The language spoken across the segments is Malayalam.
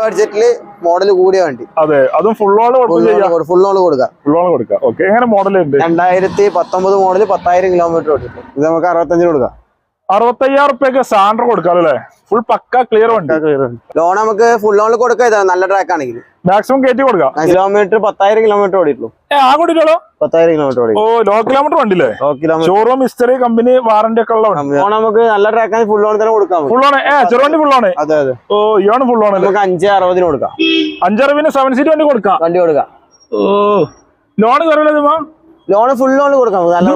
ബഡ്ജറ്റിൽ മോഡൽ കൂടിയ വണ്ടി. അതെ അതും ഫുൾ ഓൾ ഫുൾ ഓൺ കൊടുക്കാം ഫുൾ ഓൾ കൊടുക്കാം. ഓക്കെ എങ്ങനെ മോഡൽ ഉണ്ട് രണ്ടായിരത്തി പത്തൊമ്പത് മോഡൽ പത്തായിരം കിലോമീറ്റർ ഓടിക്കും ഇത് നമുക്ക് അറുപത്തഞ്ചിന് കൊടുക്കാം. അറുപത്തയ്യായിരം റുപ്യൊക്കെ സാൻഡർ കൊടുക്കാം അല്ലേ? ഫുൾ പക്ക ക്ലിയർ വണ്ടി. ലോൺ നമുക്ക് ഫുൾ ലോണിൽ കൊടുക്കാം ഇതാ നല്ല ട്രാക്ക് ആണെങ്കിൽ മാക്സിമം കയറ്റി കൊടുക്കാം. കിലോമീറ്റർ പത്തായിരം കിലോമീറ്റർ ഓടിയിട്ടുള്ളൂ. ആ കൂടിയിട്ടുള്ളൂ പത്തായിരം കിലോമീറ്റർ ഓടി. ഓ law kilometre വണ്ടില്ലേ kilometre showroom history company warranty ഒക്കെ ഉള്ള നമുക്ക് നല്ല ട്രാക്ക് ഫുൾ ഓൺ തന്നെ കൊടുക്കാം. ഫുൾ ആണ് ഏ ചെറുവണ്ടി ഫുൾ അതെ അതെ. ഓ ഇയാണ് ഫുൾ നമുക്ക് അഞ്ച് അറുപതിന് കൊടുക്കാം. സെവൻ സീറ്റ് വണ്ടി കൊടുക്കാം. വണ്ടി കൊടുക്കാം. ഓ ലോൺ ലോൺ ഫുൾ കൊടുക്കാം നല്ല?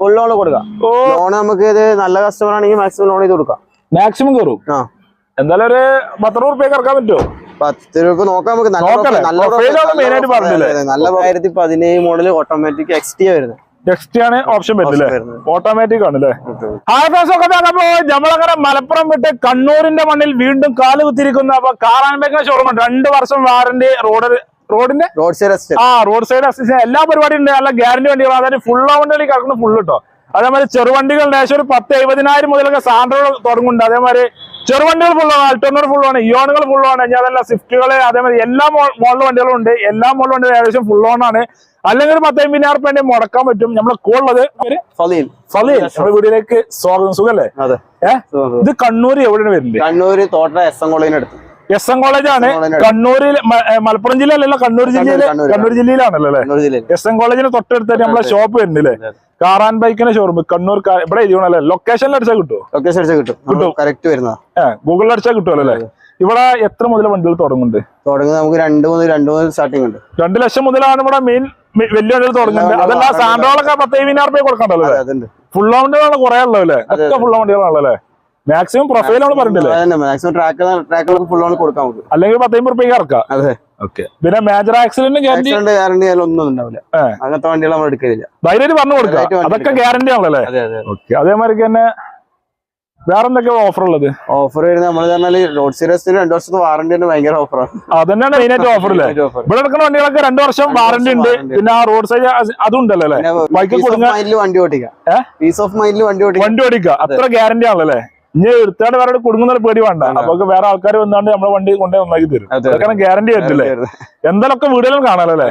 ഫുൾ ഓൺ കൊടുക്കാം. ലോൺ നമുക്ക് ഇത് നല്ല കസ്റ്റമർ ആണെങ്കിൽ മാക്സിമം ലോൺ ചെയ്ത് കൊടുക്കാം. മാക്സിമം കയറും? എന്തായാലും ഒരു പത്ത് റുപ്യക്ക് ഇറക്കാൻ പറ്റുമോ? പത്ത് രൂപ നോക്കാം നമുക്ക്. നല്ല നല്ല profile ആണ് profile- ആയിട്ട് നല്ല നല്ല ആയിരത്തി പതിനേഴ് മോഡൽ ഓട്ടോമാറ്റിക് എക്സ് ടി വരുന്നത്. നെക്സ്റ്റ് ആണ് ഓപ്ഷൻ വരുന്നില്ലേ ഓട്ടോമാറ്റിക് ആണ് അല്ലേ? ഹായ് ഫ്രണ്ട്സ് ഒക്കെ അപ്പോ നമ്മളങ്ങനെ മലപ്പുറം വിട്ട് കണ്ണൂരിന്റെ മണ്ണിൽ വീണ്ടും കാൽ കുത്തിരിക്കുന്ന അപ്പൊ കാറാൻബേക്കിന്റെ ഷോറൂം രണ്ട് വർഷം വാറന്റി റോഡ് റോഡിന്റെ റോഡ് സൈഡ് ആ റോഡ് സൈഡ് അസിസ്റ്റൻസ് എല്ലാ പരിപാടിയും ഉണ്ട്. നല്ല ഗ്യാരണ്ടി വണ്ടികൾ അതായത് ഫുൾ വണ്ടികൾ കിടക്കുന്ന ഫുൾ കിട്ടോ അതേമാതിരി ചെറുവണ്ടികൾ ഏകദേശം ഒരു പത്ത് എഴുപതിനായിരം മുതലൊക്കെ സാൻഡറുകൾ തുടങ്ങുന്നുണ്ട്. അതേമാതിരി ചെറുവണ്ടികൾ ഫുള്ളാണ് അൾട്ടോണർ ഫുള്ളാണ് ഇയോണുകൾ ഫുള്ളാണ് ഞാൻ അതല്ല സ്വിഫ്റ്റുകൾ അതേമാതിരി എല്ലാ മോഡൽ വണ്ടികളും ഉണ്ട് എല്ലാ മോഡൽ വണ്ടികളും ഏകദേശം ഫുൾ ഓൺ ആണ്. അല്ലെങ്കിൽ ഒരു പത്ത് അമ്പതിനായിരം റുപ്യ മുടക്കാൻ പറ്റും. നമ്മളെ കൂടുള്ളത് ഫലീൽ ഫലേ നമ്മുടെ വീടിലേക്ക് സ്വാഗതം. സുഖല്ലേ? ഏഹ് ഇത് കണ്ണൂർ എവിടെയാണ് വരുന്നത്? കണ്ണൂര് തോട്ട എസ് എം കോളേജിന് അടുത്ത്. എസ് എം കോളേജാണ് കണ്ണൂരിൽ മലപ്പുറം ജില്ല കണ്ണൂർ ജില്ലയിൽ കണ്ണൂർ ജില്ലയിലാണല്ലോ അല്ലേ? എസ് എം കോളേജിന് തൊട്ടടുത്തായിട്ട് നമ്മളെ ഷോപ്പ് വരുന്നില്ലേ. കാറാൻ ബൈക്കിന്റെ ഷോറൂം കണ്ണൂർ ഇവിടെ എഴുതിയോണല്ലേ ലൊക്കേഷനിൽ അടിച്ചാൽ കിട്ടുമോ ലൊക്കേഷൻ അടിച്ചാൽ കിട്ടും. കിട്ടും? കറക്റ്റ് വരുന്ന ഏഹ് ഗൂഗിളിൽ അടിച്ചാൽ കിട്ടുമല്ലോ അല്ലേ? ഇവിടെ എത്ര മുതൽ വണ്ടികൾ തുടങ്ങുന്നുണ്ട്? തുടങ്ങുന്നത് നമുക്ക് രണ്ട് മുതൽ രണ്ട് മുതൽ സ്റ്റാർട്ടിംഗ് ഉണ്ട്. രണ്ട് ലക്ഷം മുതലാണ് ഇവിടെ മെയിൻ വലിയ വണ്ടികൾ തുടങ്ങുന്നത്. അതല്ല സാൻഡ്രോളൊക്കെ പത്ത് എഴുപതിനായിരം റുപ്യ കൊടുക്കണ്ടല്ലോ ഫുൾ വണ്ടികളാണ് കുറെ ഉള്ളത് അല്ലേ? ഒക്കെ ഫുൾ വണ്ടികളാണല്ലോ അല്ലേ? മാക്സിമം പ്രൊഫൈലാണ് പറഞ്ഞില്ലേ മാക്സിമം ട്രാക്ക് ട്രാക്കുകൾക്ക് ഫുൾ കൊടുക്കാൻ കൊടുക്കാം അല്ലെങ്കിൽ പത്തേം റുപ്യക്ക് ഇറക്കാം. അതെ. പിന്നെ major accident guarantee accident guarantee ഒന്നും ഉണ്ടാവില്ല. അങ്ങനത്തെ വണ്ടികൾ നമ്മൾ എടുക്കില്ല ധൈര്യമായിട്ട് പറഞ്ഞു കൊടുക്കാം അതൊക്കെ ഗ്യാരണ്ടി ആണല്ലേ അതെ അതെ ഓക്കെ. അതേമാതിരി തന്നെ വേറെ എന്തൊക്കെ ഓഫർ ഉള്ളത്? ഓഫർ വരുന്നത് നമ്മൾ പറഞ്ഞാൽ റോഡ് സീരീസിന് രണ്ട് വർഷത്തെ വാറന്റി ഭയങ്കര ഓഫറാണ് അതന്നെയാണ് മെയിൻ ആയിട്ട് ഓഫർ അല്ലേ? ഇവിടെ എടുക്കുന്ന വണ്ടികളൊക്കെ രണ്ടു വർഷം വാറണ്ടി വാറന്റി ഉണ്ട്. പിന്നെ ആ റോഡ് സൈഡ് അതും ഉണ്ടല്ലോ അല്ലേ? ബൈക്ക് വണ്ടി ഓടിക്കാം. പീസ് ഓഫ് മൈൻഡിൽ വണ്ടി ഓടിക്കാം. വണ്ടി ഓടിക്കുക. അത്ര ഗ്യാരണ്ടി ആണല്ലേ ഇനി എടുത്താണ്ട് വേറെ കുടുങ്ങുന്ന പേടി വേണ്ട. അപ്പൊ വേറെ ആൾക്കാർ വന്നാണ്ട് നമ്മളെ വണ്ടി കൊണ്ടേ നന്നാക്കി തരും. അതെ, അതെ. അതൊക്കെ ഗ്യാരണ്ടി പറ്റില്ലേ എന്തായാലൊക്കെ വീടുകളും കാണാലോ അല്ലേ?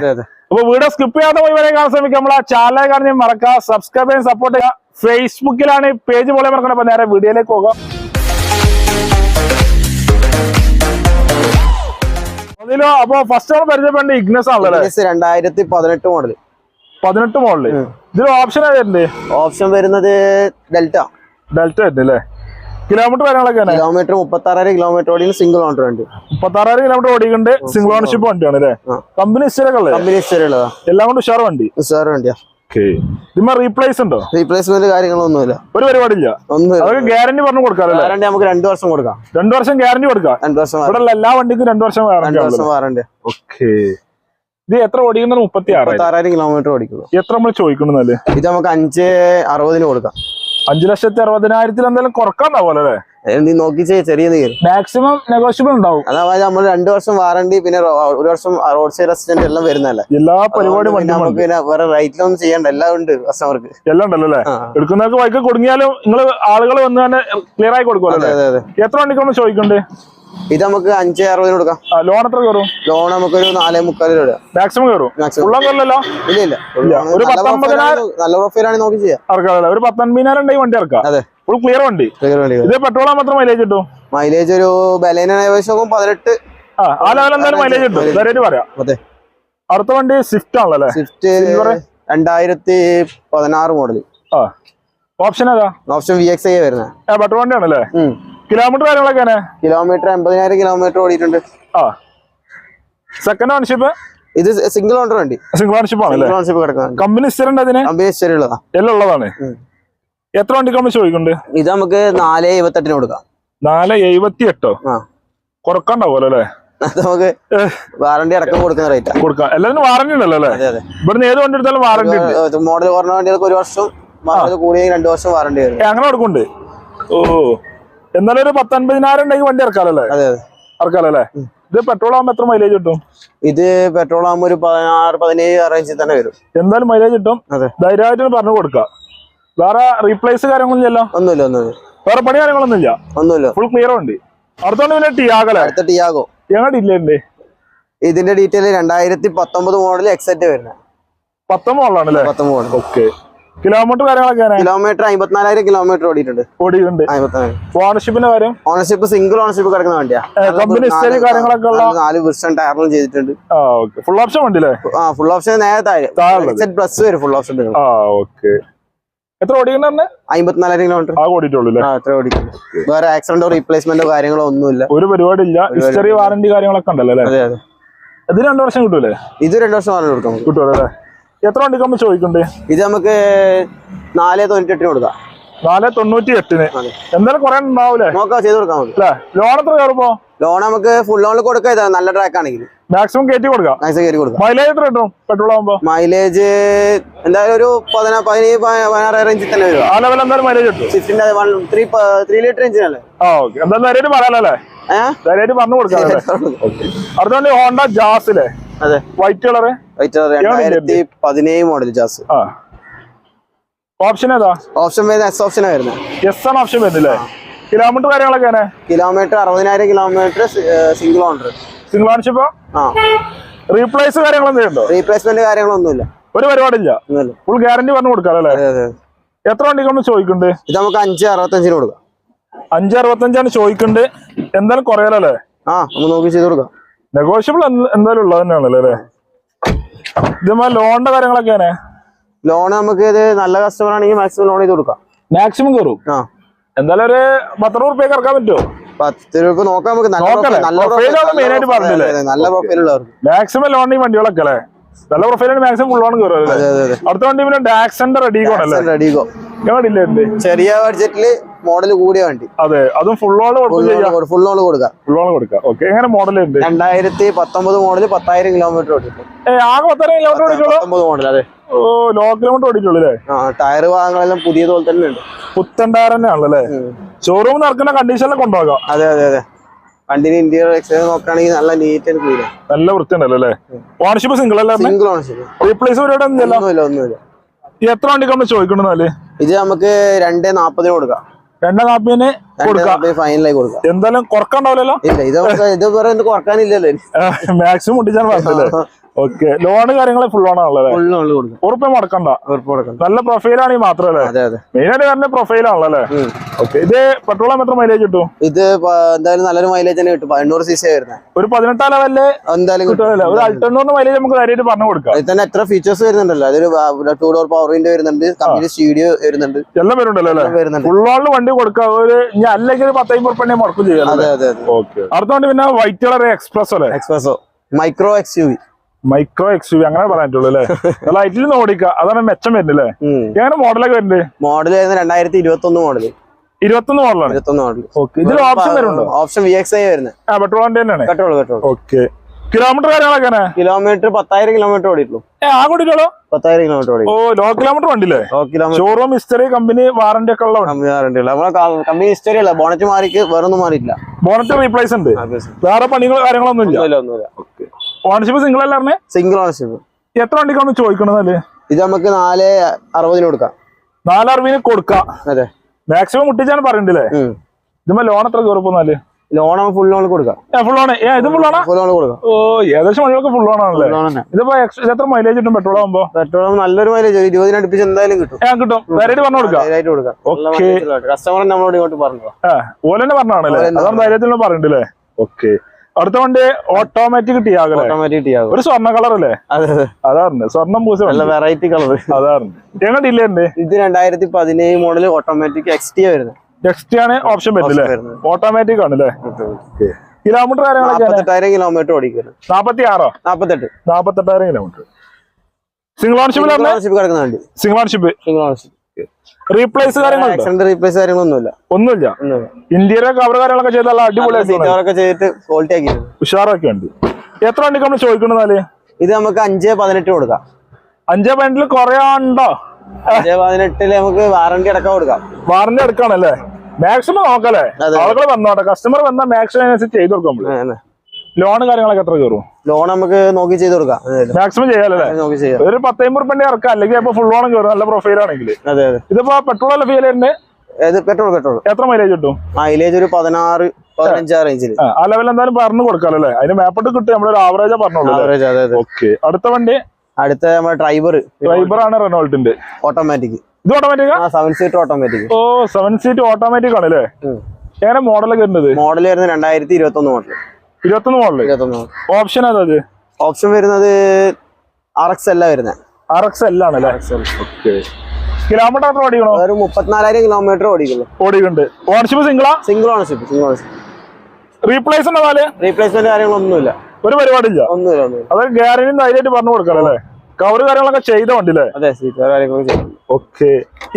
അപ്പൊ വീഡിയോ സ്കിപ്പ് ചെയ്യാതെ പോയി വരെ കാണാൻ ശ്രമിക്കുക. നമ്മളെ ചാനലെ കാണാൻ മറക്കുക. സബ്സ്ക്രൈബ് ചെയ്യാൻ സപ്പോർട്ട് ചെയ്യുക. ഫേസ്ബുക്കിലാണ് പേജ് പോലെ മറക്കണം അപ്പൊ നേരെ വീഡിയോയിലേക്ക് പോകാം. അതിലോ അപ്പൊ ഫസ്റ്റ് നമ്മൾ പരിചയപ്പെടേണ്ട ഇഗ്നസ് ആണല്ലോ രണ്ടായിരത്തി പതിനെട്ട് മോഡൽ പതിനെട്ട് മോഡൽ ഇതിൽ ഓപ്ഷൻ ആയിരുന്നു ഓപ്ഷൻ വരുന്നത്? ഡെൽറ്റ ഡെൽറ്റ ആയിരുന്നു അല്ലേ? കിലോമീറ്റർ കാര്യങ്ങളൊക്കെ കിലോമീറ്റർ മുപ്പത്തി ആറായിരം കിലോമീറ്റർ ഓടിക്കുന്ന സിംഗിൾ ഓണർ വണ്ടി. മുപ്പത്താറായിരം കിലോമീറ്റർ ഓടിക്കുന്നുണ്ട്. സിംഗിൾ ഓണർഷിപ്പ് വണ്ടിയാണ് അല്ലേ? കമ്പനി ഹിസ്റ്ററിയൊക്കെ കമ്പനി ഹിസ്റ്ററി ഉള്ളതാ. എല്ലാം കൊണ്ട് ഉഷാർ വണ്ടി. ഉഷാർ വണ്ടിയാ. റീപ്ലേസ് ഉണ്ടോ? റീപ്ലേസ്മെന്റ് കാര്യങ്ങളൊന്നുമില്ല. ഒരു പരിപാടിയില്ല. അതൊക്കെ ഗ്യാരണ്ടി പറഞ്ഞു കൊടുക്കാറില്ല ഗ്യാരണ്ടി നമുക്ക് രണ്ടു വർഷം കൊടുക്കാം. രണ്ടു വർഷം ഗ്യാരണ്ടി കൊടുക്കാം. രണ്ടു വർഷം ഇവിടെ എല്ലാ വണ്ടിക്കും രണ്ടു വർഷം രണ്ടു വർഷം വാറണ്ടി ഓക്കെ ഇത് എത്ര ഓടിക്കുന്നത് മുപ്പത്തി ആറായിരം മുപ്പത്തി ആറായിരം കിലോമീറ്റർ ഓടിക്കുള്ളൂ. എത്ര നമ്മൾ ചോദിക്കണമെന്നല്ലേ ഇത് നമുക്ക് അഞ്ച് അറുപതിന് കൊടുക്കാം. അഞ്ചു ലക്ഷത്തി അറുപതിനായിരത്തിൽ എന്തായാലും കുറക്കാണ്ടാവുമല്ലോ അല്ലേ? നീ നോക്കി ചെറിയ മാക്സിമം നെഗോഷ്യബിൾ ഉണ്ടാവും. അതായത് നമ്മൾ രണ്ടു വർഷം വാറണ്ടി പിന്നെ ഒരു വർഷം റോഡ് സൈഡ് അസിസ്റ്റന്റ് എല്ലാം വരുന്നല്ലേ എല്ലാ പരിപാടി അതുകൊണ്ട് നമുക്ക് പിന്നെ വേറെ റൈറ്റിലൊന്നും ചെയ്യണ്ട എല്ലാം ഉണ്ട് കസ്റ്റമർക്ക് എല്ലാം ഉണ്ടല്ലോ അല്ലേ. എടുക്കുന്നവർക്ക് ബൈക്ക് കൊടുങ്ങിയാലും നിങ്ങൾ ആളുകൾ വന്ന് തന്നെ ക്ലിയർ ആയി കൊടുക്കുമല്ലോ എത്ര വണ്ടിക്കൊന്ന് ചോദിക്കണ്ടേ? ഇത് നമുക്ക് അഞ്ച് അറുപതിന് കൊടുക്കാം. ലോൺ എത്ര കയറും? ലോൺ നമുക്കൊരു നാലേ മുക്കാൽ രൂപ മാക്സിമം കയറും? ഇല്ല ഇല്ല. ഒരു നല്ല പ്രൊഫൈലാണ് നോക്കി ചെയ്യാം. ഒരു പത്തൊൻപതിനായിരം ഉണ്ടെങ്കിൽ വണ്ടി ഇറക്കാം. അതെ. ഫുൾ ക്ലിയർ വണ്ടി. ഇത് പെട്രോൾ മാത്രം മൈലേജ് കിട്ടും? മൈലേജ് ഒരു ബലേന ഏകദേശം പതിനെട്ട്. ആ ലെവൽ എന്തായാലും മൈലേജ് കിട്ടും. പറയാം. അതെ. അടുത്ത വണ്ടി സ്വിഫ്റ്റ് ആണല്ലോ സ്വിഫ്റ്റ്? രണ്ടായിരത്തി പതിനാറ് മോഡൽ ഓപ്ഷൻ ഏതാ? ഓപ്ഷൻ വി എക്സ് ഐ വരുന്നത് പെട്രോൾ വണ്ടി ആണല്ലേ കിലോമീറ്റർ കാര്യങ്ങളൊക്കെ എങ്ങനെ കിലോമീറ്റർ എൺപതിനായിരം കിലോമീറ്റർ ഓടിയിട്ടുണ്ട്. ആ. സെക്കൻഡ് ഓൺഷിപ്പ് ഇത് സിംഗിൾ ഓണർ വണ്ടി. സിംഗിൾ ഓൺഷിപ്പ് ആണല്ലേ? സിംഗിൾ ഓണർഷിപ്പ് കിടക്കുന്നത് കമ്പനി സ്ഥിരം അതിന്? കമ്പനി എല്ലാം ഉള്ളതാണ്. എത്ര വണ്ടി കമ്പനി ചോദിക്കുന്നുണ്ട്? ഇത് നമുക്ക് നാല് എഴുപത്തെട്ടിന് കൊടുക്കാം. നാല് എഴുപത്തി എട്ടോ കുറക്കണ്ടാവുമല്ലോ അല്ലേ? നമുക്ക് വാറണ്ടി അടക്കം കൊടുക്കുന്ന റേറ്റ് കൊടുക്കാം. എല്ലാവരും വാറണ്ടി ഉണ്ടല്ലോ അല്ലേ? ഇവിടുന്ന് ഏത് വണ്ടി എടുത്താലും വാറന്റി ഉണ്ട്. മോഡൽ കുറഞ്ഞ വണ്ടികൾക്ക് ഒരു വർഷം കൂടിയ രണ്ട് വർഷം വാറണ്ടി അങ്ങനെ കൊടുക്കുന്നുണ്ട്. ഓ. എന്നാലും ഒരു പത്തൊൻപതിനായിരം ഉണ്ടെങ്കിൽ വണ്ടി ഇറക്കാലല്ലേ? അതെ അതെ. ഇറക്കാലോ ഇത് പെട്രോൾ ആകുമ്പോൾ എത്ര മൈലേജ് കിട്ടും? ഇത് പെട്രോൾ ആകുമ്പോൾ ഒരു പതിനാറ് പതിനേഴ് റേഞ്ചിൽ തന്നെ വരും. എന്തായാലും മൈലേജ് കിട്ടും. ധൈര്യമായിട്ട് പറഞ്ഞു കൊടുക്കാം വേറെ റീപ്ലേസ് കാര്യങ്ങളൊന്നും ഇല്ലല്ലോ ഒന്നുമില്ല ഒന്നുമില്ല. വേറെ പണി കാര്യങ്ങളൊന്നും ഇല്ല ഒന്നുമില്ല ഫുൾ ക്ലിയർ ഉണ്ട് അടുത്തോണ്ട് പിന്നെ ടിയാഗല്ലേ അടുത്ത ടിയാഗോ. ഞങ്ങളുടെ ഇല്ലേ ഇതിന്റെ ഡീറ്റെയിൽ രണ്ടായിരത്തി പത്തൊമ്പത് മോഡൽ എക്സെറ്റ് വരുന്നത്. പത്തൊമ്പത് അല്ലേ പത്തൊമ്പത് മോഡൽ ഓക്കെ കിലോമീറ്റർ കാര്യങ്ങളൊക്കെ? കിലോമീറ്റർ അമ്പത്തിനാലായിരം കിലോമീറ്റർ ഓടിയിട്ടുണ്ട്. ഓടിയിട്ടുണ്ട്. ഓണർഷിപ്പിന്റെ കാര്യം? ഓണർഷിപ്പ് സിംഗിൾ ഓണർഷിപ്പ് കിടക്കുന്ന വണ്ടിയാ. കമ്പനി കാര്യങ്ങളൊക്കെ ഉള്ള- നാല് പെർസെന്റ് ടയറിലും ചെയ്തിട്ടുണ്ട്. ഫുൾ ഓപ്ഷൻ വണ്ടിയല്ലേ ആ ഫുൾ ഓപ്ഷൻ നേരെ താഴെ. പ്ലസ് വരും ഫുൾ ഓപ്ഷൻ ഓക്കെ. എത്ര ഓടിക്കണ്ടേ അമ്പത്തിനാലായിരം കിലോമീറ്റർ ആ ഓടിയിട്ടുള്ളൂ അത്ര ഓടിക്കുന്നു വേറെ ആക്സിഡന്റോ റീപ്ലേസ്മെന്റോ കാര്യങ്ങളോ ഒന്നുമില്ല. ഒരു പരിപാടി ഇല്ല. ഹിസ്റ്ററി വാറന്റി കാര്യങ്ങളൊക്കെ ഉണ്ടല്ലോ അല്ലേ? അതെ അതെ. ഇത് രണ്ടു വർഷം കിട്ടൂലേ? ഇത് രണ്ടു വർഷം വാറണ്ടി കൊടുക്കാം. കിട്ടുമല്ലോ അല്ലേ? എത്ര വണ്ടിക്ക് നമ്മൾ ചോദിക്കണ്ടേ? ഇത് നമുക്ക് നാല് തൊണ്ണൂറ്റി എട്ടിന് കൊടുക്കാം. നാല് തൊണ്ണൂറ്റി എട്ടിന്. എന്തായാലും കുറെ ഉണ്ടാവൂലേ? നോക്കാം ചെയ്ത് കൊടുക്കാം അല്ലേ? ലോൺ എത്ര കയറുമ്പോ? ലോൺ നമുക്ക് ഫുൾ ലോണിൽ കൊടുക്കാം നല്ല ട്രാക്ക് ആണെങ്കിൽ മാക്സിമം കയറ്റി കൊടുക്കാം. മാക്സിമം കയറി കൊടുക്കാം. മൈലേജ് എത്ര കിട്ടും? പെട്രോൾ ആകുമ്പോ മൈലേജ് എന്തായാലും ഒരു പതിനാറ് റേഞ്ചിൽ തന്നെ വരും. ആ ലെവൽ എന്തായാലും മൈലേജ് കിട്ടും. സ്വിഫ്റ്റിന്റെ ത്രീ ത്രീ ലിറ്റർ അല്ലേ? ആ ഓക്കെ എന്തായാലും ധൈര്യമായിട്ട് പറയാലോ അല്ലേ? ഏഹ് ധൈര്യമായിട്ട് പറഞ്ഞു കൊടുക്കാം അല്ലേ? അടുത്ത ഹോണ്ട ഹോണ്ട ജാസിലെ അതെ. വൈറ്റ് കളറ് രണ്ടായിരത്തി പതിനേഴ് മോഡൽ ജാസ് ആ. ഓപ്ഷൻ ഏതാ? ഓപ്ഷൻ വരുന്ന എസ് ഓപ്ഷനാ വരുന്നത്. എസ് ആണ് ഓപ്ഷൻ വരുന്നില്ലേ കിലോമീറ്റർ കാര്യങ്ങളൊക്കെ കിലോമീറ്റർ അറുപതിനായിരം കിലോമീറ്റർ സിംഗിൾ ഓണർ സിംഗിൾ ഓണർഷിപ്പോ ആ? റീപ്ലേസ് കാര്യങ്ങളൊന്നും ഉണ്ടോ റീപ്ലേസ്മെന്റ് കാര്യങ്ങളൊന്നുമില്ല. ഒരു പരിപാടിയില്ല. ഫുൾ ഗ്യാരണ്ടി പറഞ്ഞു കൊടുക്കാം അല്ലേ? എത്ര വണ്ടിക്ക് നമ്മൾ ചോദിക്കുന്നുണ്ട്? ഇത് നമുക്ക് അഞ്ച് അറുപത്തഞ്ചിന് കൊടുക്കാം. അഞ്ച് അറുപത്തഞ്ചാണ് ചോദിക്കുന്നുണ്ട്. എന്തായാലും കുറയാലോ അല്ലേ ആ നമുക്ക് നോക്കി ചെയ്ത് കൊടുക്കാം. നെഗോഷ്യബിൾ എന്തായാലും ഉള്ളത് തന്നെയാണല്ലോ അല്ലേ? ഇതേമാ ലോണിന്റെ കാര്യങ്ങളൊക്കെ എങ്ങനെ? ലോൺ നമുക്ക് ഇത് നല്ല കസ്റ്റമർ ആണെങ്കിൽ മാക്സിമം ലോൺ ചെയ്ത് കൊടുക്കാം. മാക്സിമം കയറും ആ. എന്തായാലും ഒരു പത്തറുപത് റുപ്യക്ക് ഇറക്കാൻ പറ്റുമോ? പത്ത് രൂപ നോക്കാം നമുക്ക്. നല്ല ഉള്ളവർക്ക്. മാക്സിമം ലോൺ ഈ വണ്ടികളൊക്കെ അല്ലേ? നല്ല പ്രൊഫൈലാണ് മാക്സിമം ഫുൾ ലോൺ കയറും അടുത്ത വണ്ടി പിന്നെ ഡാക്സന്റെ റെഡിഗോ ഞങ്ങളില്ലേ ഉണ്ട് ചെറിയ ബഡ്ജറ്റിൽ മോഡൽ കൂടിയ വണ്ടി. അതെ അതും ഫുൾ ഫുൾ ലോൺ കൊടുക്കാം. ഫുൾ ലോൺ കൊടുക്കാം. ഓക്കെ എങ്ങനെ മോഡൽ ഉണ്ട്? രണ്ടായിരത്തി പത്തൊമ്പത് മോഡൽ പത്തായിരം കിലോമീറ്റർ ഓടിക്കും ആകെ കിലോമീറ്റർ പത്തൊമ്പത് മോഡൽ അതെ. ഓ ലോ കിലോമീറ്റർ ഓടിക്കുള്ളൂ അല്ലേ? ആ ടയർ ഭാഗങ്ങളെല്ലാം പുതിയ പോലെ തന്നെ ഉണ്ട്. പുത്തൻ ടയർ തന്നെയാണല്ലേ ഷോറൂം നടക്കുന്ന കണ്ടീഷനിലും കൊണ്ടുപോകാം. അതെ അതെ അതെ. വണ്ടിന് ഇന്റീരിയർ എക്സ്റ്റീരിയർ നോക്കുകയാണെങ്കിൽ നല്ല നീറ്റ് ആൻഡ് ക്ലീൻ നല്ല വൃത്തിയുണ്ടല്ലോ അല്ലേ? ഓണർഷിപ്പ് സിംഗിൾ അല്ലേ സിംഗിൾ ഓണർഷിപ്പ് റീപ്ലേസ് പരിപാടി ഒന്നുമില്ല ഒന്നുമില്ല. ഒന്നുമില്ല എത്ര വണ്ടിക്ക് നമ്മൾ ചോദിക്കണമെന്നാൽ ഇത് നമുക്ക് രണ്ടേ നാപ്പതിന് കൊടുക്കാം. രണ്ടാം കാപ്പിന് ഫൈനലായി കൊടുക്കാം. എന്തായാലും കുറക്കണ്ടാവില്ലല്ലോ? ഇല്ല ഇത് കുറക്കാനില്ലല്ലോ മാക്സിമം മുട്ടിച്ചാണ് പറഞ്ഞല്ലേ ഓക്കെ ലോണ് കാര്യങ്ങൾ ഫുൾ ഓൺ ആണല്ലോ ഉറപ്പ് മുടക്കണ്ട. നല്ല പ്രൊഫൈലാണ് ഈ അതെ മെയിൻ ആയിട്ട് കാരണം പ്രൊഫൈലാണല്ലോ. ഓക്കെ ഇത് പെട്രോൾ എത്ര മൈലേജ് കിട്ടും? ഇത് എന്തായാലും നല്ലൊരു മൈലേജ് തന്നെ കിട്ടും. എണ്ണൂറ് സി സി വരുന്നത് ഒരു പതിനെട്ടാം ലെവലിൽ എന്തായാലും കിട്ടുമല്ലേ ഒരു അൾട്ടണ്ണൂറിന് മൈലേജ് നമുക്ക് കാര്യമായിട്ട് പറഞ്ഞു കൊടുക്കാം. അതിൽ തന്നെ എത്ര ഫീച്ചേഴ്സ് വരുന്നുണ്ടല്ലോ. അതൊരു ടൂ ഡോർ പവർ വിൻഡോ വരുന്നുണ്ട്. കമ്പനി സ്റ്റീഡിയോ വരുന്നുണ്ട്. എല്ലാം വരുന്നുണ്ടല്ലോ അല്ലേ? ഫുൾ ഓണിൽ വണ്ടി കൊടുക്കാം. ഒരു ഞാൻ അല്ലെങ്കിൽ ഒരു പത്തൈമ്പത് ഉറുപ്പ മുടക്കും ചെയ്യാം അതെ അതെ അതെ. ഓക്കെ അടുത്ത വണ്ടി പിന്നെ വൈറ്റ് കളർ എക്സ്പ്രസ് അല്ലേ? Espresso micro X U V micro X U അങ്ങനെ പറഞ്ഞിട്ടുള്ളൂ അല്ലെ? ലൈറ്റിൽ നിന്ന് ഓടിക്കുക അതാണ് മെച്ചം വരുന്നില്ലേ? എങ്ങനെ മോഡലൊക്കെ വരുന്നത്? മോഡൽ വരുന്നത് രണ്ടായിരത്തി ഇരുപത്തി ഒന്ന് മോഡൽ ഇരുപത്തൊന്ന് മോഡലാണ് ഇരുപത്തി ഒന്ന് മോഡൽ ഓക്കെ ഇതിൽ ഓപ്ഷൻ വരുന്നുണ്ടോ? ഓപ്ഷൻ വി എക്സ് ഐ വരുന്നത്. പെട്രോൾ വണ്ടി തന്നെയാണ്. പെട്രോൾ പെട്രോൾ ഓക്കെ കിലോമീറ്റർ കാര്യങ്ങളൊക്കെ കിലോമീറ്റർ പത്തായിരം കിലോമീറ്റർ ഓടിയിട്ടുള്ളൂ. ആ കൂടിയിട്ടോ പത്തായിരം കിലോമീറ്റർ ഓടി ഓ ലോ കിലോമീറ്റർ വണ്ടിയില്ലേ? ഷോറൂം ഹിസ്റ്ററി കമ്പനി വാറന്റി ഒക്കെ ഉള്ള വാറണ്ടി ഉള്ള. നമ്മളെ കമ്പനി ഹിസ്റ്ററി അല്ല. ബോണറ്റ് മാറിക്ക് വേറൊന്നും മാറിയില്ല ബോണറ്റ് റീപ്ലേസ് ഉണ്ട്. വേറെ പണികൾ കാര്യങ്ങളൊന്നും ഇല്ല ഒന്നുമില്ല ഒന്നുമില്ല. ഓണർഷിപ്പ് സിംഗിൾ അല്ല പറഞ്ഞേ? സിംഗിൾ ഓണർഷിപ്പ് എത്ര വണ്ടിക്കാണ് ചോദിക്കണത് അല്ലേ ഇത് നമുക്ക് നാല് അറുപതിന് കൊടുക്കാം. നാല് അറുപതിന് കൊടുക്കാം. അതെ. മാക്സിമം മുട്ടിച്ചാണ് പറയണ്ടല്ലേ? ഇതുമ്പോ ലോൺ എത്ര കയറിപ്പോന്നാൽ ലോൺ ഫുൾ ലോൺ കൊടുക്കാം. ഏ ഫുൾ ആണ് ഏ ഇത് ഫുൾ ആണോ ഫുൾ ലോൺ കൊടുക്കാം. ഓ ഏകദേശം ഫുൾ ലോൺ ഇതിപ്പോ എത്ര മൈലേജ് കിട്ടും പെട്രോൾ ആകുമ്പോ പെട്രോൾ നല്ലൊരു മൈലേജ് ഇരുപതിന് അടുപ്പിച്ച് എന്തായാലും കിട്ടും. കിട്ടും. വേറെ പറഞ്ഞു കൊടുക്കാം. കസ്റ്റമർ നമ്മളോട് ഇങ്ങോട്ട് പറഞ്ഞു ഓലെന്നെ പറഞ്ഞാണല്ലേ? അതാണ് പറയണ്ടല്ലേ? ഓക്കെ അടുത്ത വണ്ടി ഓട്ടോമാറ്റിക് ടിയാകല്ലേ ഓട്ടോമാറ്റിക് ഒരു സ്വർണ കളർ അല്ലേ? അതെ അതെ. അതാണ് സ്വർണം പൂച്ച നല്ല വെറൈറ്റി കളർ അതാണ് എങ്ങനെ ഡിലേ ഉണ്ട് ഇത് രണ്ടായിരത്തി പതിനേഴ് മോഡൽ ഓട്ടോമാറ്റിക് എക്സ് ടി വരുന്നത്. എക്സ് ടി ആണ് ഓപ്ഷൻ വരുന്നത്. ഓട്ടോമാറ്റിക് ആണ് അല്ലേ? കിലോമീറ്റർ കാര്യങ്ങളൊക്കെ നാപ്പത്തെട്ടായിരം കിലോമീറ്റർ ഓടിക്കുന്നത്. നാപ്പത്തി ആറോ നാപ്പത്തെട്ട്. നാപ്പത്തെട്ടായിരം kilometre single ownership single ownership single ownership replace കാര്യങ്ങളുണ്ട്? റീപ്ലേസ് കാര്യങ്ങളൊന്നുമില്ല. ഒന്നുമില്ല. ഇന്ത്യയിലെ കവർ കാര്യങ്ങളൊക്കെ ചെയ്താൽ അടിപൊളിയാക്കി ചെയ്തിട്ട് ക്വാളിറ്റി ഉഷാറൊക്കെ ഉണ്ട് എത്ര വണ്ടിക്ക് നമ്മൾ ചോദിക്കണെന്നാൽ ഇത് നമുക്ക് അഞ്ച് പതിനെട്ട് കൊടുക്കാം. അഞ്ചേ പോയിന്റിൽ കുറെ ഉണ്ടോ? അഞ്ച് പതിനെട്ടിൽ നമുക്ക് വാറണ്ടി അടക്കം കൊടുക്കാം. വാറന്റി അടക്കാണല്ലേ മാക്സിമം നോക്കല്ലേ. ആളുകൾ വന്നോട്ടെ. കസ്റ്റമർ വന്നാൽ മാക്സിമം ചെയ്ത് കൊടുക്കാം ലോൺ കാര്യങ്ങളൊക്കെ എത്ര കയറും? ലോൺ നമുക്ക് നോക്കി ചെയ്ത് കൊടുക്കാം. മാക്സിമം ചെയ്യാലേ നോക്കി ചെയ്യാം. ഒരു പത്തമ്പത് റുപ്യ ഇറക്കാം അല്ലെങ്കിൽ ഇപ്പൊ ഫുൾ ലോൺ കയറും നല്ല പ്രൊഫൈൽ ആണെങ്കിൽ. അതെ അതെ. ഇതിപ്പോ പെട്രോൾ അല്ല ഫീൽ തന്നെ പെട്രോൾ പെട്രോൾ എത്ര മൈലേജ് കിട്ടും? മൈലേജ് ഒരു പതിനാറ് പതിനഞ്ച് റേഞ്ചിൽ ആ, ലെവൽ എന്തായാലും പറഞ്ഞു കൊടുക്കാം അല്ലേ? അതിന് മേപ്പോട്ട് കിട്ടും നമ്മളൊരു ആവറേജാ പറഞ്ഞോളൂ ആവറേജ് അതെ ഓക്കെ അടുത്ത വണ്ടി? അടുത്ത നമ്മുടെ ഡ്രൈവർ ഡ്രൈവർ ആണ് റെനോൾട്ടിന്റെ ഓട്ടോമാറ്റിക് ഇത് ഓട്ടോമാറ്റിക് ആ? സെവൻ സീറ്റർ ഓട്ടോമാറ്റിക് ഓ സെവൻ സീറ്റ് ഓട്ടോമാറ്റിക് ആണല്ലേ? എങ്ങനെ മോഡലൊക്കെ വരുന്നത്? മോഡൽ വരുന്നത് രണ്ടായിരത്തി ഇരുപത്തി ഒന്ന് മോഡൽ ഇരുപത്തൊന്ന് മോഡൽ ഇരുപത്തി ഒന്ന് ഓപ്ഷൻ അതത് ഓപ്ഷൻ വരുന്നത് ആർ എക്സ് എല്ലാം വരുന്നത് ആർ എക്സ് എൽ ആണല്ലേ കിലോമീറ്റർ എത്ര ഓടിക്കണോ? ഒരു മുപ്പത്തിനാലായിരം കിലോമീറ്റർ ഓടിക്കുള്ളൂ. ഓടിക്കുന്നുണ്ട്. Ownership സിംഗിളാ single ownership single ownership replacement ഉണ്ടെന്നാൽ replacement കാര്യങ്ങളൊന്നുമില്ല. ഒരു പരിപാടിയില്ല. ഒന്നുമില്ല ഒന്നുമില്ല. അത് ഗ്യാരണ്ടി ധൈര്യമായിട്ട് പറഞ്ഞു കൊടുക്കാം കവർ കാര്യങ്ങളൊക്കെ ചെയ്ത വണ്ടി അതെ സീറ്റ് കാര്യങ്ങളൊക്കെ ഓക്കെ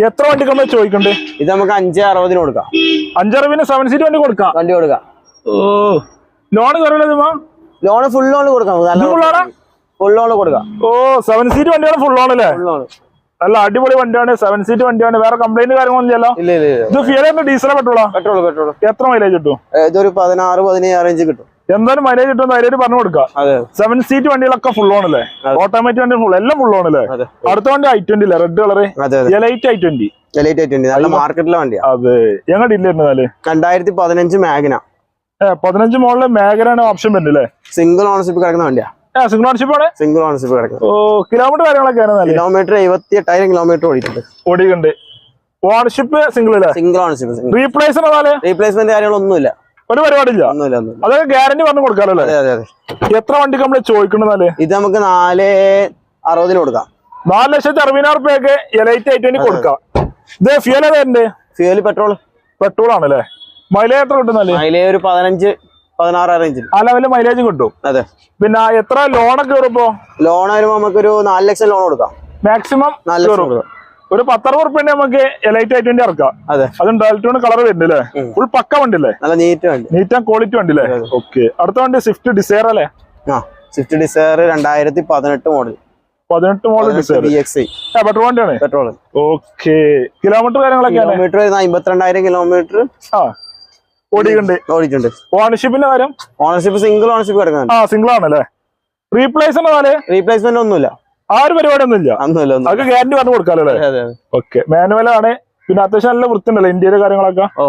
എത്ര വണ്ടിക്ക് നമ്മൾ ചോദിക്കണ്ടേ? ഇത് നമുക്ക് അഞ്ച് അറുപതിന് കൊടുക്കാം. അഞ്ചറുപതിന് സെവൻ സീറ്റ് വണ്ടി കൊടുക്കാം. വണ്ടി കൊടുക്കാം. ഓ. ലോൺ കുറവില്ല ലോണ് ഫുൾ ലോൺ കൊടുക്കാം. ഫുൾ ലോൺ കൊടുക്കാം. ഓ സെവൻ സീറ്റ് വണ്ടിയാണ് ഫുൾ ലോൺ അല്ലേ? നല്ല അടിപൊളി വണ്ടിയാണ് സെവൻ സീറ്റ് വണ്ടിയാണ്. വേറെ കംപ്ലൈന്റ് കാര്യങ്ങളൊന്നും ഇല്ല ഇത് ഫിയറിന്റെ ഡീസലോ പെട്രോളോ പെട്രോൾ പെട്രോൾ എത്ര മൈലേജ് കിട്ടും? ഇതൊരു പതിനാറ് പതിനേഴ് ഇഞ്ച് കിട്ടും. എന്തായാലും മൈലേജ് കിട്ടും ധൈര്യമായിട്ട് പറഞ്ഞു കൊടുക്കാം. സെവൻ സീറ്റ് വണ്ടികളൊക്കെ ഫുൾ ഓൺ അല്ലേ? ഓട്ടോമാറ്റിക് വണ്ടി ഫുൾ എല്ലാം ഫുൾ ഓൺ അല്ലേ? അടുത്ത വണ്ടി ഐ ട്വന്റി അല്ലേ? Red colour elite I twenty elite I twenty നല്ല മാർക്കറ്റിലെ വണ്ടിയാണ് അതെ. ഞങ്ങളുടെ ഇല്ലായിരുന്നു രണ്ടായിരത്തി പതിനഞ്ച് മാഗ്ന പതിനഞ്ച് മോളിൽ മേഖലയാണ് ഓപ്ഷൻ വരുന്നത് അല്ലേ? സിംഗിൾ ഓണർഷിപ്പ് കിടക്കുന്ന വണ്ടിയാ. സിംഗിൾ ഓണർഷിപ്പ് ആണ്? സിംഗിൾ ഓണർഷിപ്പ് കിടക്കുന്നത്. ഓ കിലോമീറ്റർ കാര്യങ്ങളൊക്കെ കിലോമീറ്റർ എഴുപത്തി എട്ടായിരം കിലോമീറ്റർ ഓടിയിട്ടുണ്ട്. ഓടിയുണ്ട് ഓണർഷിപ്പ് സിംഗിൾ അല്ലേ? സിംഗിൾ ഓണർഷിപ്പ് റീപ്ലേസ് റീപ്ലേസ്മെന്റ് കാര്യങ്ങളൊന്നുമില്ല. ഒരു പരിപാടിയില്ല? ഒന്നുമില്ല അതൊക്കെ ഗ്യാരണ്ടി പറഞ്ഞു കൊടുക്കാലോ അല്ലേ? അതെ അതെ അതെ. എത്ര വണ്ടിക്ക് നമ്മൾ ചോദിക്കണെന്നാൽ ഇത് നമുക്ക് നാല് അറുപതിന് കൊടുക്കാം. നാല് ലക്ഷത്തി അറുപതിനായിരം റുപ്യൊക്കെ എലൈറ്റ് ആയിട്ട് കൊടുക്കാം. ഇത് ഫ്യൂൽ ഏതാ ഫ്യൂൽ പെട്രോൾ പെട്രോൾ ആണല്ലേ? മൈലേജ് എത്ര കിട്ടുന്നല്ലേ മൈലേജ് ഒരു പതിനഞ്ച് പതിനാറ് റേഞ്ചിൽ ആ ലെവലിൽ മൈലേജ് കിട്ടും. അതെ. പിന്നെ എത്ര ലോണൊക്കെ കയറുമ്പോ ലോൺ വരുമ്പോ നമുക്കൊരു നാല് ലക്ഷം ലോൺ കൊടുക്കാം. മാക്സിമം നാല് ലക്ഷം കൊടുക്കാം. ഒരു പത്തറുപത് റുപ്യ നമുക്ക് എലൈറ്റ് ഐറ്റം ഇറക്കാം. അതെ. അതും ഡാൽറ്റോൺ കളർ വരുന്നില്ലേ? ഫുൾ പക്ക വണ്ടില്ലേ നല്ല നീറ്റ് വണ്ടി. നീറ്റ് ആൻഡ് ക്വാളിറ്റി വണ്ടില്ലേ. ഓക്കെ അടുത്ത വണ്ടി സ്വിഫ്റ്റ് ഡിസയർ അല്ലേ? ആ സ്വിഫ്റ്റ് ഡിസയർ രണ്ടായിരത്തി പതിനെട്ട് മോഡൽ പതിനെട്ട് മോഡൽ ഡിസയർ ഐ പെട്രോൾ വണ്ടിയാണ്? പെട്രോൾ ഓക്കെ കിലോമീറ്റർ കാര്യങ്ങളൊക്കെയാണ് കിലോമീറ്റർ അമ്പത്തിരണ്ടായിരം കിലോമീറ്റർ ആ. ഓടിയുണ്ട് ഓടിയിട്ടുണ്ട്. ഓണർഷിപ്പിന്റെ കാര്യം? ഓണർഷിപ്പ് സിംഗിൾ ഓണർഷിപ്പ് കിടക്കുന്നത് ആ സിംഗിൾ ആണല്ലേ? റീപ്ലേസ്മെന്റ് എന്നാൽ റീപ്ലേസ്മെന്റ് ഒന്നുമില്ല. ആ ഒരു പരിപാടി ഒന്നും ഇല്ല ഒന്നുമില്ല. അത് ഗ്യാരണ്ടി പറഞ്ഞു കൊടുക്കാലോ അല്ലേ? ഓക്കെ മാനുവലാണ് പിന്നെ അത്യാവശ്യം നല്ല വൃത്തിണ്ടല്ലോ ഇന്ത്യയിലെ കാര്യങ്ങളൊക്കെ? ഓ.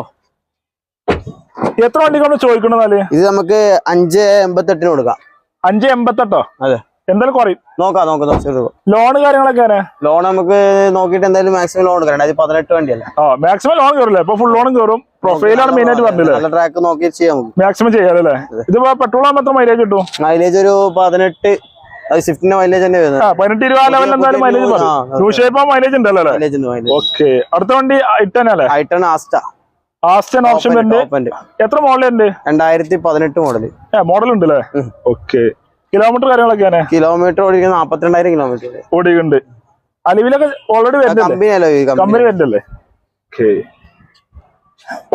എത്ര വണ്ടിക്ക് നമ്മൾ ചോദിക്കണെന്നാൽ ഇത് നമുക്ക് അഞ്ച് എൺപത്തെട്ടിന് കൊടുക്കാം. അഞ്ച് എൺപത്തെട്ടോ? അതെ. എന്തായാലും കുറയും. നോക്കാം നോക്കാം ലോൺ കാര്യങ്ങളൊക്കെ ലോൺ നമുക്ക് നോക്കിയിട്ട് എന്തായാലും മാക്സിമം ലോൺ കൊടുക്കാം രണ്ടായിരത്തി പതിനെട്ട് വണ്ടിയല്ലേ? ആ മാക്സിമം ലോൺ കയറില്ലേ? ഇപ്പൊ ഫുൾ ലോൺ കയറും. പ്രൊഫൈലാണ് മെയിൻ ആയിട്ട് പറഞ്ഞില്ലേ? ട്രാക്ക് നോക്കി ചെയ്യാം മാക്സിമം ചെയ്യാലല്ലേ? ഇതിപ്പോ പെട്രോൾ ആകുമ്പോൾ എത്ര മൈലേജ് കിട്ടും? മൈലേജ് ഒരു പതിനെട്ട് അത് സ്വിഫ്റ്റിന്റെ മൈലേജ് തന്നെ വരുന്നത്. ആ പതിനെട്ട് ഇരുപത് ലെവലിൽ എന്തായാലും മൈലേജ് ന്യൂ ഷേപ്പ് മൈലേജ് ഉണ്ടല്ലോ അല്ലേ? ഓക്കെ അടുത്ത വണ്ടി അല്ലേ? ഐട്ടൺ ആസ്റ്റ ആസ്റ്റൻ ഓപ്ഷൻ എത്ര മോഡലുണ്ട് രണ്ടായിരത്തി പതിനെട്ട് മോഡൽ മോഡൽ അല്ലേ. ഓക്കെ കിലോമീറ്റർ കാര്യങ്ങളൊക്കെയാണ് കിലോമീറ്റർ ഓടിക്കുന്ന നാപ്പത്തിരണ്ടായിരം കിലോമീറ്റർ. ഓടിയുണ്ട് അലിവിലൊക്കെ ഓൾറെഡി വരുന്നില്ലേ? കമ്പനി അല്ലോ കമ്പനി കമ്പനി വരുന്നല്ലേ?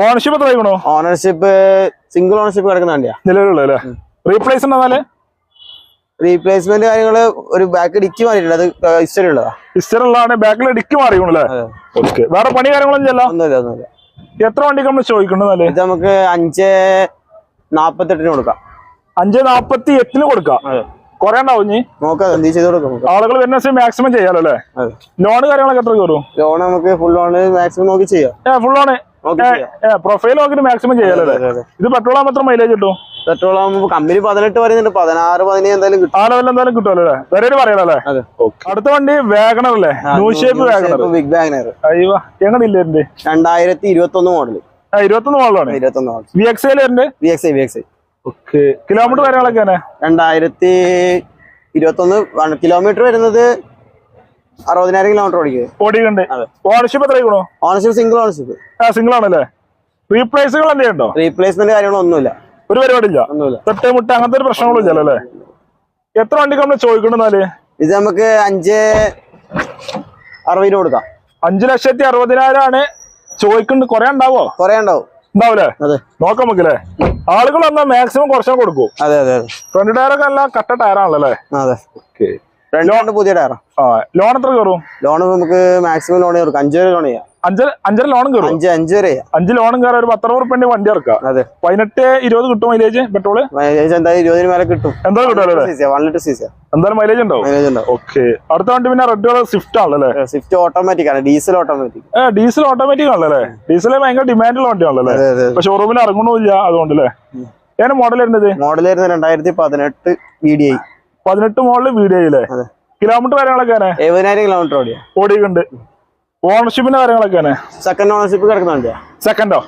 ഓണർഷിപ്പ് എത്ര ആയിക്കണോ? ഓണർഷിപ്പ് സിംഗിൾ ഓണർഷിപ്പ് കിടക്കുന്ന വണ്ടിയാ. നിലവിലുള്ള അല്ലേ? റീപ്ലേസ് ഉണ്ടെന്നാൽ റീപ്ലേസ്മെന്റ് കാര്യങ്ങൾ ഒരു ബാക്ക് ഡിക്കി മാറിയിട്ടുണ്ട്. അത് ഹിസ്റ്ററി ഉള്ളതാ ഹിസ്റ്ററി ഉള്ളതാണ് ബാക്കിൽ ഡിക്കി മാറിയുള്ള ഓക്കെ വേറെ പണി കാര്യങ്ങളൊന്നും ഒന്നുമില്ല ഒന്നുമില്ല. എത്ര വണ്ടിക്ക് നമ്മൾ ചോദിക്കണ്ടെന്നാൽ ഇത് നമുക്ക് അഞ്ച് നാപ്പത്തെട്ടിന് കൊടുക്കാം. അഞ്ച് നാപ്പത്തി എട്ടിന് കൊടുക്കാം. കൊറേ ഉണ്ടാവും ഇനി. നോക്കാം എന്ത് ചെയ്ത് കൊടുക്കാം നമുക്ക്. ആളുകൾ വരുന്ന മാക്സിമം ചെയ്യാലോ അല്ലേ? അതെ. ലോൺ കാര്യങ്ങളൊക്കെ എത്ര കയറും? ലോൺ നമുക്ക് ഫുൾ ലോൺ മാക്സിമം നോക്കി ചെയ്യാം. ഏ ഫുൾ ലോണ്. നോക്കി ചെയ്യാം. ഏ പ്രൊഫൈൽ നോക്കിട്ട് മാക്സിമം ചെയ്യാലോ അല്ലേ. ഇത് പെട്രോൾ ആകുമ്പോൾ എത്ര മൈലേജ് കിട്ടും? പെട്രോൾ ആകുമ്പോൾ കമ്പനി പതിനെട്ട് പറയുന്നുണ്ട്. പതിനാറ് പതിനേഴ് എന്തായാലും കിട്ടും. ആ ലെവലിൽ എന്തായാലും കിട്ടുമല്ലോ അല്ലേ? വേറെ പറയാലോ അല്ലേ? അതെ. അടുത്ത വണ്ടി വേഗണർ അല്ലേ? New shape Wagon R big ബാഗ്നർ അയ്യോ എങ്ങനെ ഇല്ല രണ്ടായിരത്തി ഇരുപത്തി ഒന്ന് മോഡൽ ഇരുപത്തൊന്ന് മോഡലാണ് ഇരുപത്തി ഒന്ന് മോഡൽ വി എക്സ് ഉണ്ട് V X I V X I okay. Kilometre കാര്യങ്ങളൊക്കെയാണ് രണ്ടായിരത്തി ഇരുപത്തൊന്ന് കിലോമീറ്റർ വരുന്നത് അറുപതിനായിരം കിലോമീറ്റർ ഓടിക്കുക ഓടിയുണ്ട് അതെ. ഓണർഷിപ്പ് എത്ര ആയിക്കണോ? ഓണർഷിപ്പ് സിംഗിൾ ഓണർഷിപ്പ് ആ സിംഗിൾ ആണല്ലേ? റീപ്ലേസുകൾ എന്തെങ്കിലും ഉണ്ടോ? റീപ്ലേസ്മെന്റ് കാര്യങ്ങളൊന്നുമില്ല. ഒരു പരിപാടിയില്ല. ഒന്നുമില്ല. തെട്ടേ മുട്ട അങ്ങനത്തെ ഒരു പ്രശ്നങ്ങളും ഇല്ലല്ലോ അല്ലേ? എത്ര വണ്ടി നമ്മൾ ചോദിക്കണ്ടെന്നാൽ ഇത് നമുക്ക് അഞ്ച് അറുപതിന് കൊടുക്കാം. അഞ്ചു ലക്ഷത്തി അറുപതിനായിരം ആണ് ചോദിക്കുന്നുണ്ട് കൊറേ ഉണ്ടാവോ? കൊറേ ഉണ്ടാവും. ഉണ്ടാവൂലേ അതെ. നോക്കാം നമുക്കല്ലേ? ആളുകൾ എന്നാ മാക്സിമം കുറച്ചാൽ കൊടുക്കും. അതെ അതെ അതെ. ഫ്രണ്ട് ടയറൊക്കെ എല്ലാം കട്ട ടയറാണല്ലോ അല്ലേ? അതെ. ഓക്കെ രണ്ട് രണ്ട് പുതിയ ടയറാ. ലോൺ എത്ര കയറും? ലോൺ നമുക്ക് മാക്സിമം ലോൺ അഞ്ച് ലോൺ ചെയ്യാം. അഞ്ചര അഞ്ചര ലോണും കയറും? അഞ്ച് അഞ്ച് വരെ അഞ്ച് ലോണും കയറാൻ ഒരു പത്തറുപത് വണ്ടി ഇറക്കാം അതെ. പതിനെട്ട് ഇരുപത് കിട്ടും മൈലേജ് പെട്രോൾ മൈലേജ് എന്തായാലും ഇരുപതിന് മേലെ കിട്ടും. എന്തായാലും വൺ ലിറ്റർ എന്തായാലും മൈലേജ് ഉണ്ടാവും? മൈലേജ് ഉണ്ടാവും. ഓക്കെ അടുത്ത വണ്ടി പിന്നെ റെഡ് കളർ സ്വിഫ്റ്റ് ആണല്ലേ സ്വിഫ്റ്റ് ഓട്ടോമാറ്റിക് ആണ്. ഡീസൽ ഓട്ടോമാറ്റിക് ഏ ഡീസൽ ഓട്ടോമാറ്റിക് ആണല്ലേ അല്ലേ? ഡീസൽ ഭയങ്കര ഡിമാൻഡുള്ള വണ്ടിയാണല്ലോ ഷോറൂമിൽ ഇറങ്ങണമില്ല അതുകൊണ്ടല്ലേ ഏതാണ് മോഡൽ വരുന്നത്? മോഡൽ വരുന്നത് രണ്ടായിരത്തി പതിനെട്ട് വി ഡി ഐ പതിനെട്ട് മോളിൽ വീഡിയോയില്ലേ. കിലോമീറ്റർ കാര്യങ്ങളൊക്കെ എഴുപതിനായിരം കിലോമീറ്റർ ഓടിയാ. ഓടിയിട്ടുണ്ട്. ഓണർഷിപ്പിന്റെ കാര്യങ്ങളൊക്കെ സെക്കൻഡ് ഓണർഷിപ്പ് കിടക്കുന്നുണ്ട് സെക്കൻഡോ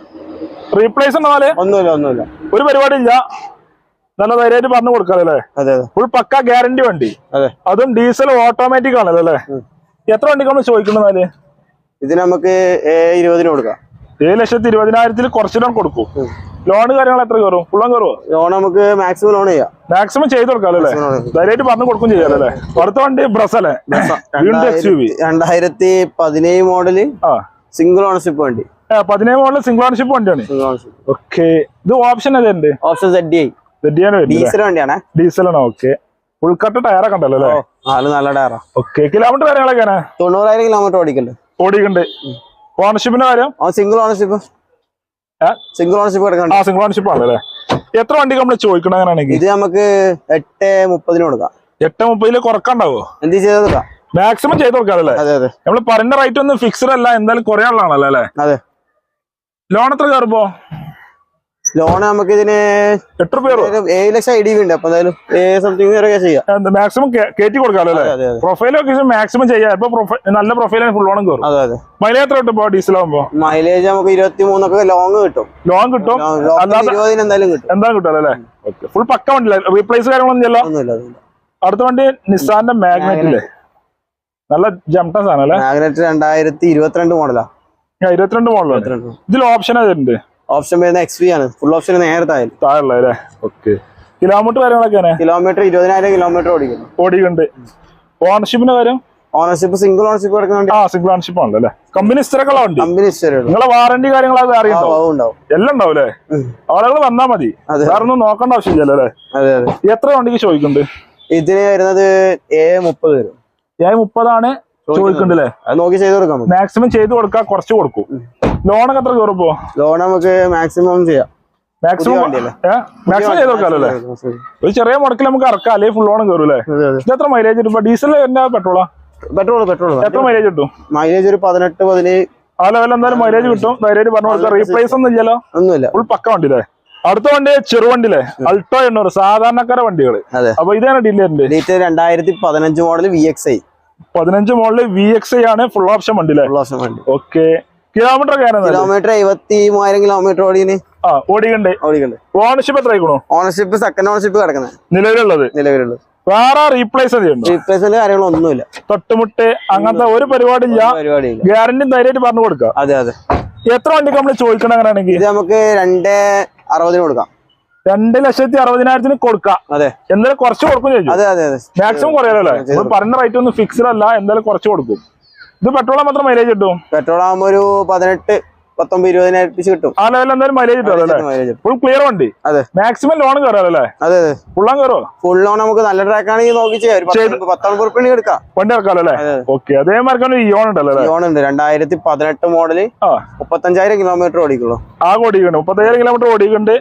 റീപ്ലേസ് ഉണ്ടോ ഒന്നുമില്ല ഒന്നുമില്ല. ഒരു പരിപാടി ഇല്ല നല്ല ധൈര്യമായിട്ട് പറഞ്ഞു കൊടുക്കാല്ലേ അതെ ഫുൾ പക്ക ഗ്യാരണ്ടി വണ്ടി. അതെ. അതും ഡീസൽ ഓട്ടോമാറ്റിക് ആണല്ലോ അല്ലേ. എത്ര വണ്ടിക്ക് നമ്മൾ ചോദിക്കുന്നതാൽ? ഇത് നമുക്ക് ഇരുപതിന് കൊടുക്കാം. ഏഴ് ലക്ഷത്തി ഇരുപതിനായിരത്തിൽ കുറച്ചിടം കൊടുക്കും. ലോൺ കാര്യങ്ങൾ എത്ര കയറും? ഫുള്ളം കയറുമോ ലോൺ നമുക്ക് മാക്സിമം ലോൺ ചെയ്യാം. മാക്സിമം ചെയ്ത് കൊടുക്കാം അല്ലേ? ധൈര്യമായിട്ട് പറഞ്ഞു കൊടുക്കും ചെയ്യാലോ അല്ലേ? അടുത്ത വണ്ടി ബ്രസ് അല്ലേ? വീണ്ടും എക്സ് യു വി രണ്ടായിരത്തി- പതിനേഴ് മോഡൽ സിംഗിൾ ഓണർഷിപ്പ് വണ്ടി. പതിനേഴ് മോഡൽ സിംഗിൾ ഓണർഷിപ്പ് വണ്ടിയാണ്. ഓക്കെ ഇത് ഓപ്ഷൻ ഏതുണ്ട്? ഓപ്ഷൻ സെഡ് ഐ ഡീസൽ വണ്ടിയാണേ. ഡീസലാണ് ഓക്കെ ഉൾക്കട്ട കട്ട് ടയറൊക്കെ ഉണ്ടല്ലോ അല്ലേ? നാല് നല്ല ടയറാ ഓക്കെ കിലോമീറ്റർ കാര്യങ്ങളൊക്കെയാണ് തൊണ്ണൂറായിരം കിലോമീറ്റർ ഓടിക്കണ്ട്. ഓടിക്കുന്നുണ്ട് ഓണർഷിപ്പിന്റെ കാര്യം? Single ownership? സിംഗിൾ ഓണർഷിപ്പ് ആ സിംഗിൾ ഓണർഷിപ്പ് ആണല്ലേ എത്ര വണ്ടി നമ്മൾ ചോദിക്കണം അങ്ങനെയാണെങ്കിൽ? ഇത് നമുക്ക് എട്ട് മുപ്പതിന് കൊടുക്കാം. എട്ട് മുപ്പതിൽ കുറക്കണ്ടാവോ? എന്ത് ചെയ്ത് കൊടുക്കാം? മാക്സിമം ചെയ്ത് അതെ നമ്മൾ പറഞ്ഞ റേറ്റ് ഒന്നും ഫിക്സഡ് അല്ല എന്തായാലും കുറയാനുള്ളതാണല്ലോ അല്ലേ? അതെ. ലോൺ എത്ര കയറുമ്പോ ലോൺ നമുക്ക് ഇതിന് എട്ട് രൂപ ഏഴ് ലക്ഷം ഐ ഡി ഉണ്ട്. അപ്പൊ എന്തായാലും ഏഴ് സംതിങ് വരെ ചെയ്യാം. മാക്സിമം കയറ്റി കൊടുക്കാമല്ലോ അല്ലേ? പ്രൊഫൈൽ ഒക്കെ മാക്സിമം ചെയ്യാം. ഇപ്പൊ നല്ല പ്രൊഫൈലാണ് ഫുൾ ലോണും കയറും അതെ അതെ. മൈലേജ് എത്ര കിട്ടും ഡീസൽ ആകുമ്പോ മൈലേജ് നമുക്ക് ഇരുപത്തി മൂന്നൊക്കെ ലോങ് കിട്ടും? ലോൺ കിട്ടും ഇരുപതിന് എന്തായാലും കിട്ടും. എന്താ കിട്ടും അല്ലേ? ഫുൾ പക്ക വണ്ടി റീപ്ലേസ് കാര്യങ്ങളൊന്നും ഇല്ല അടുത്ത വണ്ടി നിസാന്റെ മാഗ്നറ്റ് അല്ലേ നല്ല ജംട്ടൻ സാധനം അല്ലേ? മാഗ്നറ്റ് രണ്ടായിരത്തി ഇരുപത്തിരണ്ട് മോഡലാ ഇരുപത്തിരണ്ട് മോഡലുണ്ട് ഇതിൽ ഓപ്ഷൻ ഏതുണ്ട് ഓപ്ഷൻ വരുന്ന എക്സ് വി ആണ്. ഫുൾ ഓപ്ഷൻ നേരത്തെ ആയാലും താഴെ അല്ലേ? ഓക്കെ കിലോമീറ്റർ കാര്യങ്ങളൊക്കെ കിലോമീറ്റർ ഇരുപതിനായിരം കിലോമീറ്റർ ഓടിക്കുന്നു. ഓടിക്കുന്നുണ്ട്. ഓണർഷിപ്പിന്റെ കാര്യം ഓണർഷിപ്പ് സിംഗിൾ ഓണർഷിപ്പ് കിടക്കുന്ന ആ സിംഗിൾ ഓണർഷിപ്പ് ആണല്ലേ അല്ലേ? കമ്പനി സ്ഥിരക്കുള്ള വണ്ടി കമ്പനി നിങ്ങളെ വാറണ്ടി കാര്യങ്ങളൊക്കെ അറിയാം എല്ലാം ഉണ്ടാവും അല്ലേ. ആളുകൾ വന്നാ മതി. വേറെ ഒന്നും നോക്കേണ്ട ആവശ്യമില്ലല്ലോ അല്ലേ? എത്ര വണ്ടിക്ക് ചോദിക്കുന്നുണ്ട്? ഇതിന് വരുന്നത് ഏ മുപ്പത് വരും. ഏ മുപ്പതാണ്. അത് നോക്കി ചെയ്ത് കൊടുക്കാം മാക്സിമം ചെയ്ത് കൊടുക്കാം കുറച്ച് കൊടുക്കും. ലോണൊക്കെ എത്ര കയറുമ്പോ ലോൺ നമുക്ക് മാക്സിമം ചെയ്യാം. മാക്സിമം? മാക്സിമം ചെയ്ത് കൊടുക്കാമല്ലോ അല്ലേ? ഒരു ചെറിയ മുടക്കിൽ നമുക്ക് ഇറക്കാം അല്ലെങ്കിൽ ഫുൾ ഓണം കയറും അല്ലേ? ഇത് എത്ര മൈലേജ് കിട്ടും? ഡീസൽ എന്നാ പെട്രോളാ പെട്രോൾ പെട്രോൾ എത്ര മൈലേജ് കിട്ടും? മൈലേജ് ഒരു പതിനെട്ട് പതിനേഴ്. ആ ലെവലിൽ എന്തായാലും മൈലേജ് കിട്ടും. മൈലേജ് പറഞ്ഞു കൊടുക്കാം റീപ്ലേസ് ഒന്നും ഇല്ലല്ലോ. ഒന്നുമില്ല. ഫുൾ പക്ക വണ്ടി അല്ലേ അടുത്ത വണ്ടി ചെറുവണ്ടിയില്ലേ അൾട്ടോ എണ്ണൂറ് സാധാരണക്കാര വണ്ടികൾ. അതെ. അപ്പൊ ഇതാണ് ഡീലറിന്റെ ഡീറ്റെയിൽ രണ്ടായിരത്തി പതിനഞ്ച് മോഡൽ വി എക്സ് ഐ പതിനഞ്ച് മോളിൽ വി എക്സ് ഐ ആണ് ഫുൾ ഓപ്ഷൻ വണ്ടിയില്ലേ ഫുൾ ഓപ്ഷൻ വണ്ടി. ഓക്കെ കിലോമീറ്റർ കിലോമീറ്റർ എഴുപത്തി മൂവായിരം കിലോമീറ്റർ ഓടിന് ഓടിക്കണ്ടേ ഓടിക്കണ്ട് ഓണർഷിപ്പ് എത്ര ആയിക്കണോ ഓണർഷിപ്പ് സെക്കൻഡ് ഓണർഷിപ്പ് കിടക്കുന്നത്. നിലവിലുള്ളത്? നിലവിലുള്ളത്. വേറെ റീപ്ലേസ് റീപ്ലേസ് റീപ്ലേസ്മെന്റ് കാര്യങ്ങളൊന്നുമില്ല തൊട്ടുമുട്ട് അങ്ങനത്തെ ഒരു പരിപാടി ഇല്ല ഗ്യാരണ്ടി ധൈര്യമായിട്ട് പറഞ്ഞു കൊടുക്കാം അതെ അതെ. എത്ര വണ്ടിക്ക് നമ്മൾ ചോദിക്കണം അങ്ങനെയാണെങ്കിൽ? നമുക്ക് രണ്ട് അറുപതിന് കൊടുക്കാം. രണ്ട് ലക്ഷത്തി അറുപതിനായിരത്തിന് കൊടുക്കാം. അതെ. എന്തായാലും കുറച്ച് കൊടുക്കും ചോദിച്ചു അതെ അതെ അതെ. മാക്സിമം കുറയല്ലേ നമ്മൾ പറഞ്ഞ റേറ്റ് ഒന്നും ഫിക്സ്ഡ് അല്ല എന്തായാലും കുറച്ച് കൊടുക്കും. ഇത് പെട്രോൾ മാത്രം മൈലേജ് കിട്ടും? പെട്രോൾ ആകുമ്പോ ഒരു പതിനെട്ട് പത്തൊമ്പത് ഇരുപതിനായിരം അടുപ്പിച്ച് കിട്ടും. ആ ലെവലിൽ എന്തായാലും മൈലേജ് കിട്ടും ഫുൾ ക്ലിയർ വണ്ടി? അതെ. മാക്സിമം ലോൺ കയറാല്ലേ അതെ അതെ. ഫുള്ളാൻ കയറോ ഫുൾ ലോൺ നമുക്ക് നല്ല ട്രാക്ക് ആണെങ്കിൽ നോക്കി ചെയ്യാം. ഒരു പത്ത് പത്തൊമ്പത് റുപ്യ എടുക്കാം. വണ്ടി ഇറക്കാല്ലേ. ഓക്കെ അതേമാതിരി ഇയോൺ ഉണ്ടല്ലോ യോൺ ലോൺ ഉണ്ട്. രണ്ടായിരത്തി പതിനെട്ട് മോഡൽ മുപ്പത്തഞ്ചായിരം കിലോമീറ്റർ ഓടിക്കുള്ളൂ. ആ ഓടിക്കുന്നുണ്ട്. മുപ്പത്തയ്യായിരം കിലോമീറ്റർ ഓടിക്കുന്നുണ്ട്.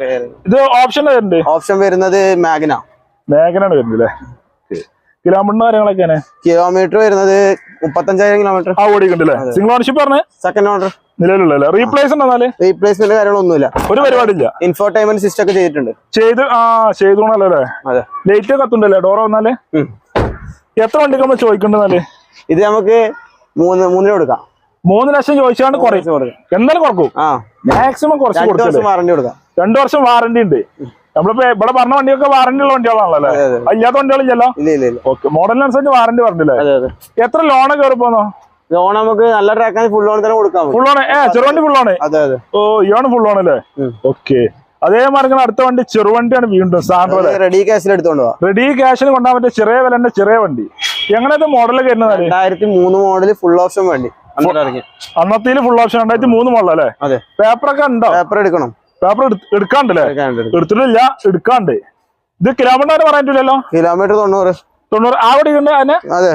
ഇത് ഓപ്ഷൻ വരുന്നുണ്ട് ഓപ്ഷൻ വരുന്നത് മാഗ്ന മാഗ്നാണ് വരുന്നത് അല്ലേ? കിലോമീറ്ററിന്റെ കാര്യങ്ങളൊക്കെയാണ് കിലോമീറ്റർ വരുന്നത് മുപ്പത്തഞ്ചായിരം കിലോമീറ്റർ ആ ഓടിക്കുന്നുണ്ട് സിംഗിൾ ഓണർഷിപ്പ് പറഞ്ഞേ? സെക്കൻഡ് ഓർഡർ നിലവിലുള്ള റീപ്ലേസ് ഉണ്ടോ എന്നാൽ? റീപ്ലേസ്മെന്റ് കാര്യങ്ങളൊന്നുമില്ല. ഒരു പരിപാടിയില്ല. ഇൻഫോർടൈൻമെന്റ് സിസ്റ്റം ഒക്കെ ചെയ്തിട്ടുണ്ട്. ചെയ്ത് ആ ചെയ്തോണല്ലേ അതെ. ലേറ്റ് കത്തുണ്ടല്ലേ ഡോറ വന്നാൽ. എത്ര വണ്ടിക്ക് നമ്മൾ ചോദിക്കണ്ടെന്നാൽ ഇത് നമുക്ക് മൂന്ന് മൂന്നിന് കൊടുക്കാം. മൂന്ന് ലക്ഷം ചോദിച്ചാണ് കൊടുക്കാം. എന്തായാലും കുറക്കും. മാക്സിമം കുറച്ച് കൊടുക്കാം. രണ്ടു വർഷം വാറണ്ടി ഉണ്ട്. നമ്മളിപ്പോ ഇവിടെ പറഞ്ഞ വണ്ടിയൊക്കെ വാറണ്ടി ഉള്ള വണ്ടികളാണല്ലോ അല്ലേ? അതെ, അതെ. ഇല്ലാത്ത വണ്ടികളില്ലല്ലോ? ഓക്കെ മോഡലിനനുസരിച്ച് വാറണ്ടി പറഞ്ഞില്ലേ? എത്ര ലോണൊക്കെ കയറി പോന്നോ ലോൺ നമുക്ക് നല്ല ട്രാക്കാണ് ഫുൾ ലോൺ തന്നെ കൊടുക്കാം ഫുൾ ലോൺ ഏ ചെറുവണ്ടി ഫുൾ ഓണ്? അതെ അതെ. ഓ ഇയാണ് ഫുൾ ലോൺ അല്ലേ ഓക്കെ. അതേ മാർഗം അടുത്ത വണ്ടി ചെറുവണ്ടിയാണ് വീണ്ടും സാൻഡ്രോ റെഡി ക്യാഷിൽ എടുത്തോണ്ട് റെഡി ക്യാഷിന് കൊണ്ടാൻ പറ്റിയ ചെറിയ വിലന്റെ ചെറിയ വണ്ടി. എങ്ങനത്തെ മോഡൽ കയറുന്നത് രണ്ടായിരത്തി മൂന്ന് മോഡൽ ഫുൾ ഓപ്ഷൻ വണ്ടി. അന്നത്തെ ഫുൾ ഓപ്ഷൻ രണ്ടായിരത്തി മൂന്ന് മോഡൽ അല്ലേ? അതെ. പേപ്പറൊക്കെ ഉണ്ടോ? പേപ്പർ എടുക്കണം. പേപ്പർ എടുക്കാണ്ടല്ലേ. എടുത്തിട്ടില്ല എടുക്കാണ്ട്. ഇത് കിലോമീറ്റർ പറയാൻ പറ്റില്ലല്ലോ കിലോമീറ്റർ തൊണ്ണൂറ്. തൊണ്ണൂറ്. ആ വണ്ടി ഉണ്ട് അതിന് അതെ.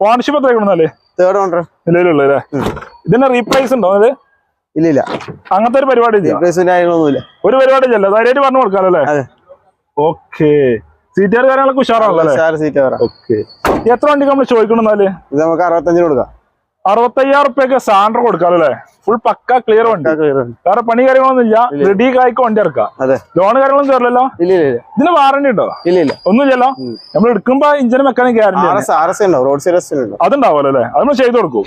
ഓണർഷിപ്പ് എത്ര കൊടുക്കുന്നല്ലേ തേർഡ് ഓണർ നിലവിലുള്ള അല്ലേ ഇതിന്റെ റീപ്ലേസ് ഉണ്ടോ അത് ഇല്ല ഇല്ല അങ്ങനത്തെ ഒരു പരിപാടി കാര്യങ്ങളൊന്നുമില്ല. ഒരു പരിപാടി ഇല്ല. ധൈര്യമായിട്ട് പറഞ്ഞു കൊടുക്കാലോ അല്ലേ? ഓക്കെ സീറ്റുകാർ കാര്യങ്ങളൊക്കെ ഉഷാറാണല്ലോ സീറ്റ് ഓക്കെ എത്ര വണ്ടിക്ക് നമ്മൾ ചോദിക്കണമെന്നാൽ ഇത് നമുക്ക് അറുപത്തഞ്ചിന് കൊടുക്കാം. അറുപത്തയ്യായിരം റുപ്യൊക്കെ സാൻഡർ കൊടുക്കാം അല്ലേ ഫുൾ പക്ക ക്ലിയർ ഉണ്ട്. വേറെ പണി കാര്യങ്ങളൊന്നും ഇല്ല റെഡി കായ്ക്ക് വണ്ടി ഇറക്കാം. ലോൺ കാര്യങ്ങളൊന്നും കയറില്ലല്ലോ ഇതിന് വാറണ്ടി ഉണ്ടോ? ഇല്ല ഇല്ല. ഒന്നുമില്ലല്ലോ? നമ്മൾ എടുക്കുമ്പോ ഇഞ്ചിന് മെക്കാനിക് ഗ്യാരണ്ടി അതുണ്ടാവുമല്ലോ അല്ലേ? അത് നമ്മൾ ചെയ്ത് കൊടുക്കും.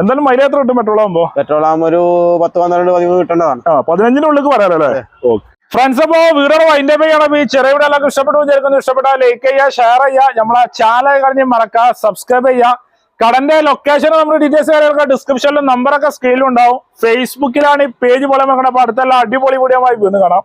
എന്തായാലും മൈലേജ് എത്ര കിട്ടും പെട്രോൾ ആകുമ്പോ പെട്രോൾ ആകുമ്പോൾ ഒരു പത്ത് പന്ത്രണ്ട് പതിമൂന്ന് കിട്ടേണ്ടതാണ്. ആ പതിനഞ്ചിന്റെ ഉള്ളിൽ പറയാലോ അല്ലേ ഓക്കെ ഫ്രണ്ട്സ് അപ്പോ വീടുകൾ വൈൻഡ് അപ്പ് ചെയ്യണം. ഈ ചെറിയ എല്ലാവർക്കും ഇഷ്ടപ്പെട്ടു വിചാരിക്കുന്നു. ഇഷ്ടപ്പെട്ടാൽ ലൈക്ക് ചെയ്യുക ഷെയർ ചെയ്യുക. നമ്മളെ ചാനൽ കഴിഞ്ഞ് മറക്കുക സബ്സ്ക്രൈബ് ചെയ്യുക. കടന്റെ ലൊക്കേഷൻ നമ്മുടെ ഡീറ്റെയിൽസ് കാര്യങ്ങളൊക്കെ ഡിസ്ക്രിപ്ഷനിലും നമ്പറൊക്കെ സ്ക്രീനിലും ഉണ്ടാവും. ഫേസ്ബുക്കിലാണ് ഈ പേജ് പോലെ നോക്കണം അപ്പൊ അടുത്തുള്ള അടിപൊളി വീഡിയോ ആയി വീണ്ടും കാണാം.